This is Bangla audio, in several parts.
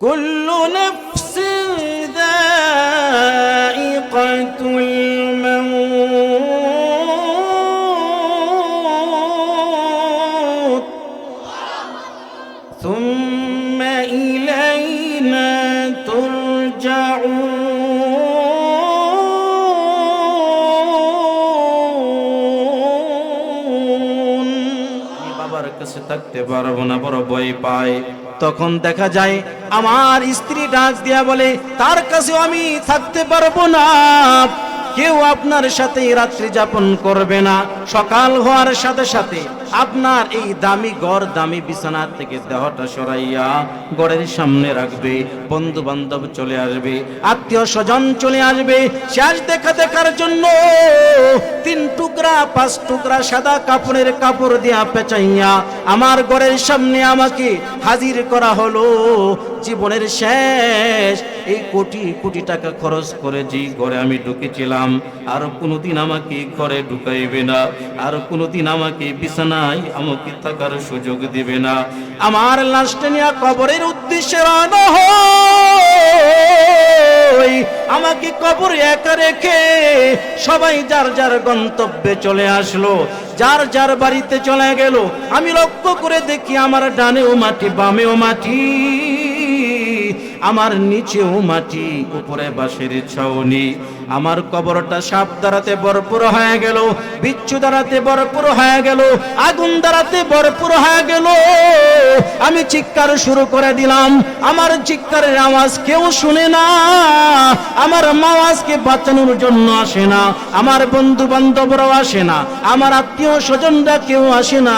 كل نفس ذائقة الموت ثم إلينا ترجعون আমি বাবার কাছে থাকতে পারবো না বড় ভয় পাই তখন দেখা যায়, আমার স্ত্রী ডাক দিয়া বলে, তার কাছে আমি থাকতে পারব না। কেউ আপনার সাথে রাত্রি যাপন করবে না। সকাল হওয়ার সাথে সাথে আপনার এই দামি গড় দামি বিছানা থেকে দেহটা সরাইয়া গড়ের সামনে রাখবে বন্ধু বান্ধব চলে আসবে, আত্মীয় স্বজন চলে আসবে, শেষ দেখা দেখার জন্য তিন টুকরা, পাঁচ টুকরা সাদা কাপড়ের কাপড় দিয়া পেঁচাইয়া আমার গড়ের সামনে আমাকে হাজির করা হলো। জীবনের শেষ। এই কোটি কোটি টাকা খরচ করে যে ঘরে আমি ঢুকেছিলাম, আর কোনোদিন আমাকে ঘরে ঢুকাইবে না, আর কোনোদিন আমাকে বিছানায় আমাকে থাকার সুযোগ দিবে না। আমার লাস্টে নিয়ে কবরের উদ্দেশ্যে রওনা হই। আমাকে কবর একা রেখে সবাই যার যার গন্তব্যে চলে আসলো, যার যার বাড়িতে চলে গেল। আমি লক্ষ্য করে দেখি আমার ডানেও মাটি, বামেও মাটি। আমার নিচেও মাটি, উপরে বাঁশের ছাউনি আমার কবরটা সাপ দ্বারাতে ভরপুর হয়ে গেল, বিচ্ছু দ্বারাতে ভরপুর হয়ে গেল, আগুন দ্বারাতে ভরপুর হয়ে গেল। আমি চিৎকার শুরু করে দিলাম, আমার চিৎকারের আওয়াজ কেউ শুনে না, আমার মাওয়াজকে বাঁচানোর জন্য আসে না, আমার বন্ধু বান্ধবরাও আসে না, আমার আত্মীয় স্বজনরা কেউ আসে না।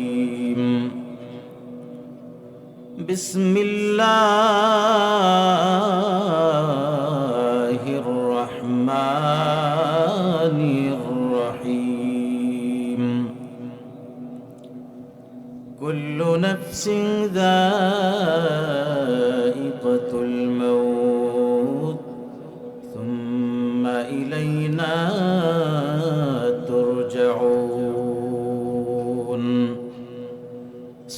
بسم الله الرحمن الرحيم. كل نفس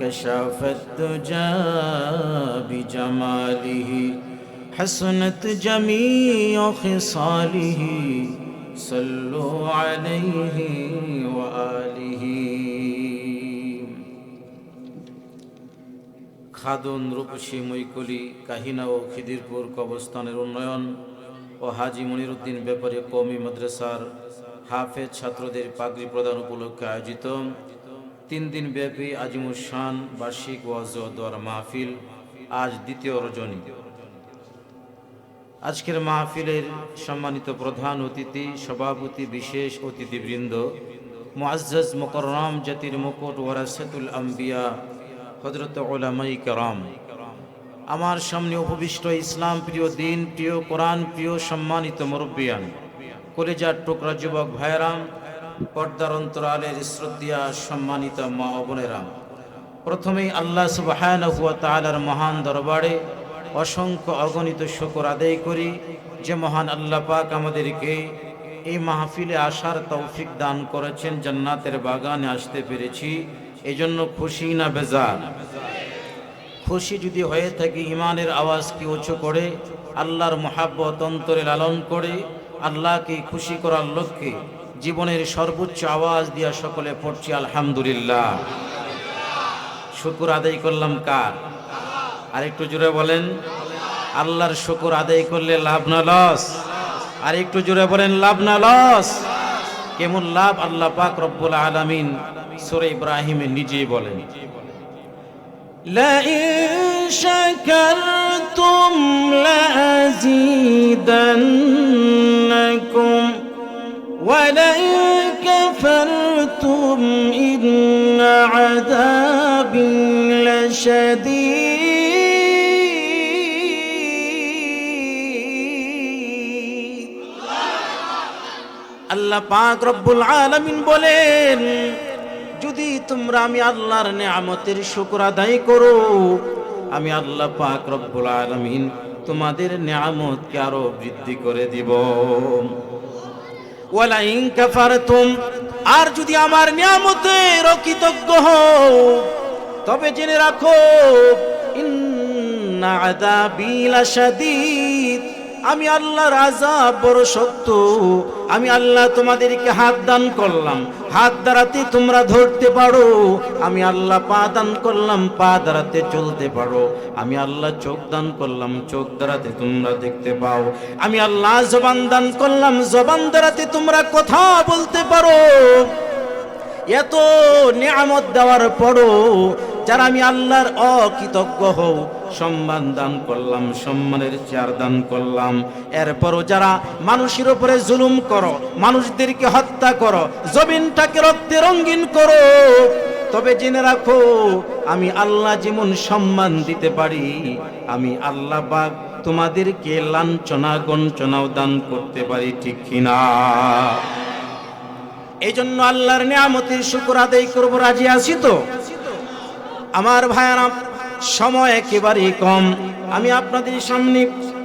كشف الدجى بجماله حسنت جميع خصاله صلوا عليه وآله খাদন রূপসী মৈকলি কাহিনা ও খিদিরপুর কবরস্থানের উন্নয়ন ও হাজি মনিরুদ্দিন ব্যাপারে কৌমি মাদ্রাসার হাফেজ ছাত্রদের পাগড়ি প্রদান উপলক্ষে আয়োজিত তিন দিন ব্যাপী আজিমুর শান বার্ষিক ওয়াজ দোয়ার মাহফিল আজ দ্বিতীয় রজনী। আজকের মাহফিলের সম্মানিত প্রধান অতিথি, সভাপতি, বিশেষ অতিথিবৃন্দ, মুআজ্জাজ মুকররম জাতির মুকুট ওয়ারাসাতুল আম্বিয়া হজরত ওলামাই কেরাম। আমার সামনে উপবিষ্ট ইসলাম প্রিয় দিন, প্রিয় কোরআন, প্রিয় সম্মানিত মুরব্বিয়ান, কলেজার টোকরা যুবক ভাইরাম পর্দার অন্তরালের শ্রদ্ধা সম্মানিত মা বোনেরা, প্রথমেই আল্লাহ সুবহানাহু ওয়া তাআলার মহান দরবারে অসংখ্য অগণিত শুকর আদায় করি যে মহান আল্লাহ পাক আমাদেরকে এই মাহফিলে আসার তৌফিক দান করেছেন, জান্নাতের বাগানে আসতে পেরেছি। এজন্য খুশি না বেজার? খুশি যদি হয়ে থাকে ইমানের আওয়াজকে উঁচু করে? আল্লাহর মহাব্বত অন্তরে লালন করে, আল্লাহকে খুশি করার লক্ষ্যে জীবনের সর্বোচ্চ আওয়াজ দিয়া সকলে পড়ছি আলহামদুলিল্লাহ শুকুর আদায় করলাম কার আর একটু জুড়ে বলেন আল্লাহর শুকর আদায় করলে লাভ না লস আর একটু জোরে বলেন লাভ না লস কেমন লাভ আল্লাহ পাক রব্বুল আলামিন সূরা ইব্রাহিমে নিজেই বলেন لئن شكرتم لأزيدنكم لشديد আল্লাহ পাক রব্বুল আলামিন বলেন যদি তোমরা আমি আল্লাহর নিয়ামতের শুকর আদায় করো আমি আল্লাহ পাক রব্বুল আলামিন তোমাদের নিয়ামতকে আরো বৃদ্ধি করে দিব ওয়ালাইন কাফারতুম আর যদি আমার নিয়ামতের অকৃতজ্ঞ হও তবে জেনে রাখো আমি আল্লাহর আযাব বড় সত্য। আমি আল্লাহ তোমাদেরকে হাত দান করলাম। হাত দ্বারাতে তোমরা ধরতে পারো। আমি আল্লাহ পা দান করলাম, পা দ্বারাতে চলতে পারো। আমি আল্লাহ চোখ দান করলাম, চোখ দ্বারাতে তোমরা দেখতে পাও। আমি আল্লাহ জবান দান করলাম, জবান দ্বারাতে তোমরা কথা বলতে পারো। এত নিয়ামত দেওয়ার পরও যারা আমি আল্লাহর অকৃতজ্ঞ হও, সম্মান দান করলাম, সম্মানের চেয়ার দান করলাম। এরপরও যারা মানুষের উপরে জুলুম করো, মানুষদেরকে হত্যা করো, জমিনটাকে রক্তে রঙ্গিন করো, তবে জেনে রাখো, আমি আল্লাহ যেমন সম্মান দিতে পারি, আমি আল্লাহ বাগ তোমাদেরকে লাঞ্ছনা, গঞ্চনাও দান করতে পারি, ঠিক কিনা? এই জন্য আল্লাহর নিয়ামতের শুকর আদায় করব, রাজি আছি তো? আমার ভাইয়ারা, সময় একেবারেই কম। আমি আপনাদের সামনে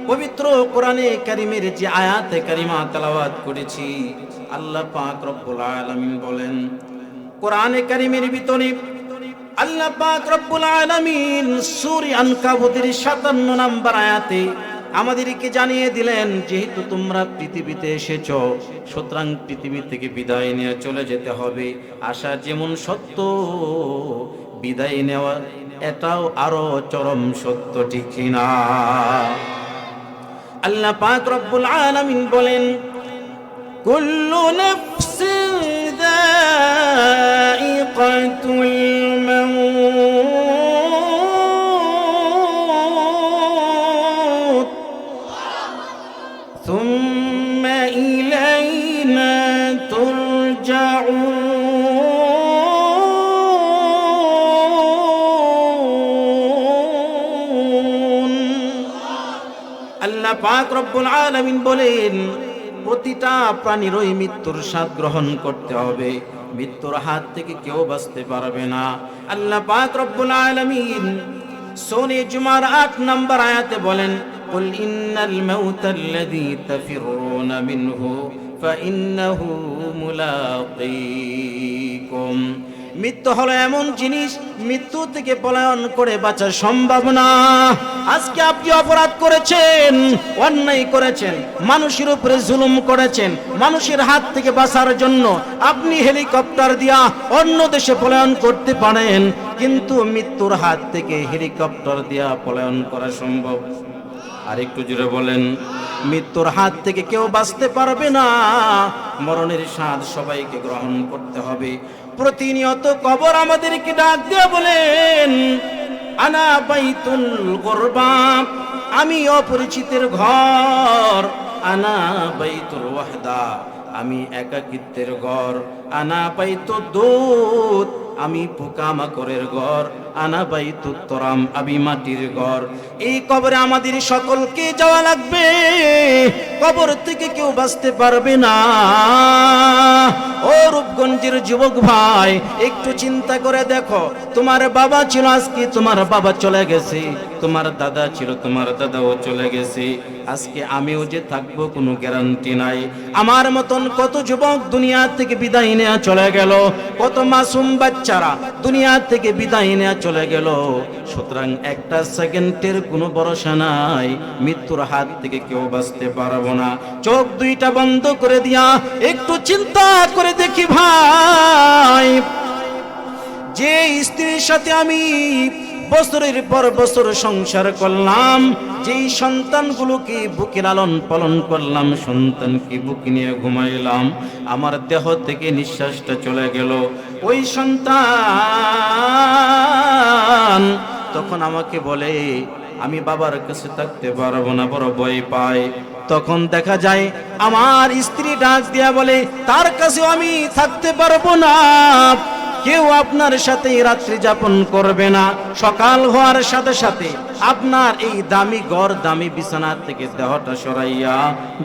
পবিত্র কোরআনে কারিমের যে আয়াতে কারিমা তেলাওয়াত করেছি, আল্লাহ পাক রব্বুল আলামিন বলেন, কোরআনে কারিমের ভিতরে আল্লাহ পাক রব্বুল আলামিন সূরা আনকাবুতের 57 নম্বর আয়াতে আমাদেরকে জানিয়ে দিলেন, যেহেতু তোমরা পৃথিবীতে এসেছ, সুতরাং পৃথিবী থেকে বিদায় নিয়ে চলে যেতে হবে। আশা যেমন সত্য বিদায় নেওয়া, এটাও আরও চরম সত্য ঠিক না আল্লাহ পাক রব্বুল আলামিন বলেন, কুল্লু নাফসিন দাঈকাতুল আল্লাহ পাক রব্বুল আলামিন বলেন প্রতিটা প্রাণীর ওই মৃত্যুর স্বাদ গ্রহণ করতে হবে মৃত্যুর হাত থেকে কেউ বাঁচতে পারবে না আল্লাহ পাক রব্বুল আলামিন সোনে জুমার আট নম্বর আয়াতে বলেন قل إن الموت الذي تفرون منه فإنه ملاقيكم মৃত্যু হলো এমন জিনিস, মৃত্যু থেকে পলায়ন করে বাঁচার সম্ভব না আজকে আপনি অপরাধ করেছেন, অন্যায় করেছেন, মানুষের উপরে জুলুম করেছেন, মানুষের হাত থেকে বাঁচার জন্য আপনি হেলিকপ্টার দিয়া অন্য দেশে পলায়ন করতে পারেন, কিন্তু মৃত্যুর হাত থেকে হেলিকপ্টার দিয়া পলায়ন করা সম্ভব। আর একটু জুড়ে বলেন, মৃত্যুর হাত থেকে কেউ বাঁচতে পারবে না। মরণের স্বাদ সবাইকে গ্রহণ করতে হবে। প্রতিনিয়ত কবর আমাদেরকে ডাক দিয়ে বলেন, আনা বাইতুল গোরবা আমি অপরিচিতের ঘর। আনা বাইতুল ওয়াহদা, আমি একাকিত্বের ঘর। আনা পাইতো দুধ আমি পোকামাকড়ের ঘর আনা বাইতু তরাম আমি মাটির ঘর। এই কবরে আমাদের সকলকে যাওয়া লাগবে, কবর থেকে কেউ বাঁচতে পারবে না। ও রূপগঞ্জের যুবক ভাই, একটু চিন্তা করে দেখো, তোমার বাবা ছিল আজকে, তোমার বাবা চলে গেছে, তোমার দাদা ছিল, তোমার দাদাও চলে গেছে। আজকে আমিও যে থাকব, কোনো গ্যারান্টি নাই। আমার মতন কত যুবক দুনিয়া থেকে বিদায় নেওয়া চলে গেল, কত মাসুম বাচ্চারা দুনিয়া থেকে বিদায় নেওয়া চলে গেল। সুতরাং একটা সেকেন্ডের কোনো ভরসা নাই। মৃত্যুর হাত থেকে কেউ বাঁচতে পারব না। চোখ দুইটা বন্ধ করে দিয়া একটু চিন্তা করে দেখি ভাই। যে স্ত্রীর সাথে আমি বছরের পর বছর সংসার করলাম। যেই সন্তানগুলোকে বুকে লালন পালন করলাম, সন্তানকে বুকে নিয়ে ঘুমাইলাম। আমার দেহ থেকে নিঃশ্বাসটা চলে গেল। ওই সন্তান তখন আমাকে বলে, আমি বাবার কাছে থাকতে পারব না, বড় ভয় পাই তখন দেখা যায়, আমার স্ত্রী ডাক দিয়া বলে, তার কাছেও আমি থাকতে পারব না। কেউ আপনার সাথে রাত্রি যাপন করবে না। সকাল হওয়ার সাথে সাথে আপনার এই দামি গড় দামি বিছানা থেকে দেহটা সরাইয়া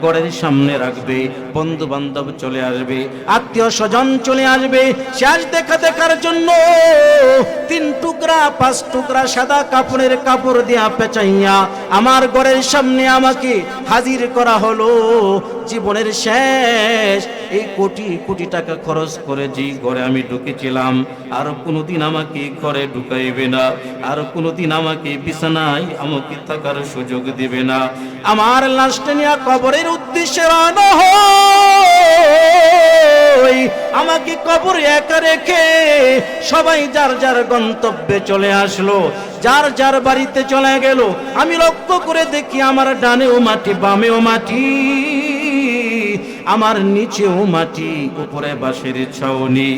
গড়ের সামনে রাখবে বন্ধু বান্ধব চলে আসবে, আত্মীয় স্বজন চলে আসবে। শেষ দেখা দেখার জন্য তিন টুকরা, পাঁচ টুকরা সাদা কাপড়ের কাপড় দিয়া পেঁচাইয়া আমার ঘরের সামনে আমাকে হাজির করা হলো। জীবনের শেষ। এই কোটি কোটি টাকা খরচ করে যে ঘরে আমি ঢুকেছিলাম, আর কোনোদিন আমাকে ঘরে ঢুকাইবে না, আর কোনোদিন আমাকে বিছানায় আমাকে থাকার সুযোগ দিবে না। আমার লাশটা নিয়ে কবরের উদ্দেশ্যে রানো আমাকে কবর একা রেখে সবাই যার যার গন্তব্যে চলে আসলো, যার যার বাড়িতে চলে গেল। আমি লক্ষ্য করে দেখি আমার ডানেও মাটি, বামেও মাটি। আমার নিচেও মাটি উপরে বাঁশের ছাউনি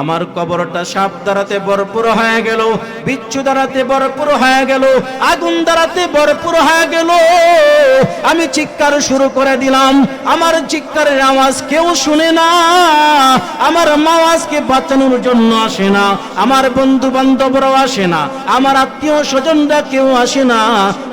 আমার কবরটা সাপ দাঁড়াতে ভরপুর হয়ে গেল, বিচ্ছু দাঁড়াতে ভরপুর হয়ে গেল, আগুন দাঁড়াতে ভরপুর হয়ে গেল। আমি চিৎকার শুরু করে দিলাম, আমার চিৎকারের আওয়াজ কেউ শুনে না, আমার মা আজকে বাঁচানোর জন্য আসে না, আমার বন্ধু বান্ধবরাও আসে না, আমার আত্মীয় স্বজনরা কেউ আসে না।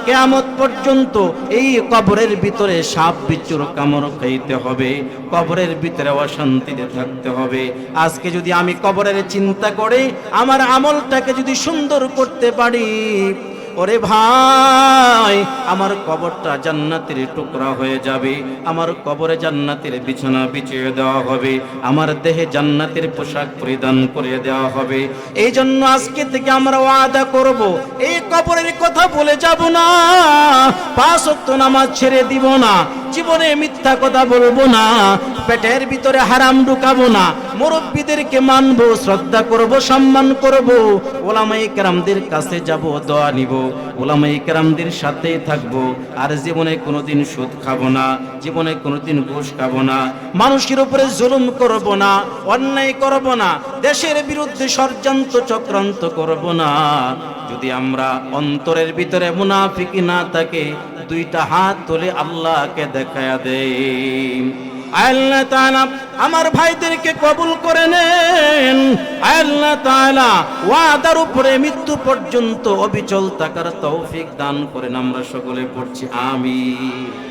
কেয়ামত পর্যন্ত এই কবরের ভিতরে সাপ, বিচ্ছুর কামড় খাইতে হবে, কবরের ভিতরে অশান্তিতে থাকতে হবে। আজকে যদি আমি কবরের চিন্তা করে, আমার আমলটাকে যদি সুন্দর করতে পারি, ওরে ভাই, আমার কবরটা জান্নাতের টুকরা হয়ে যাবে, আমার কবরে জান্নাতের বিছানা বিছিয়ে দেওয়া হবে, আমার দেহে জান্নাতের পোশাক পরিধান করে দেওয়া হবে। এই জন্য আজকে থেকে আমরা ওয়াদা করব, এই কবরের কথা বলে যাব না, পাঁচ নামাজ ছেড়ে দিব না। জীবনে মিথ্যা কথা বলব না, পেটের ভিতরে হারাম ঢুকাবো না, মুরব্বীদেরকে মানবো, শ্রদ্ধা করব, সম্মান করব ওলামাই কেরামদের কাছে যাব, দোয়া নিব ওলামাই কেরামদের সাথে থাকব, আর জীবনে কোনোদিন সুদ খাব না, জীবনে কোনোদিন ঘুষ খাব না, মানুষের উপরে জুলুম করব না, অন্যায় করব না, দেশের বিরুদ্ধে ষড়যন্ত্র চক্রান্ত করব না, যদি আমরা অন্তরের ভিতরে মুনাফিকি না থাকে দুইটা হাত তুলে আল্লাহকে দেখায়া তাআলা, আমার ভাইদেরকে কবুল করে নেন। ওয়াদার উপরে মৃত্যু পর্যন্ত অবিচল থাকার তৌফিক দান করেন। আমরা সকলে পড়ছি, আমিন।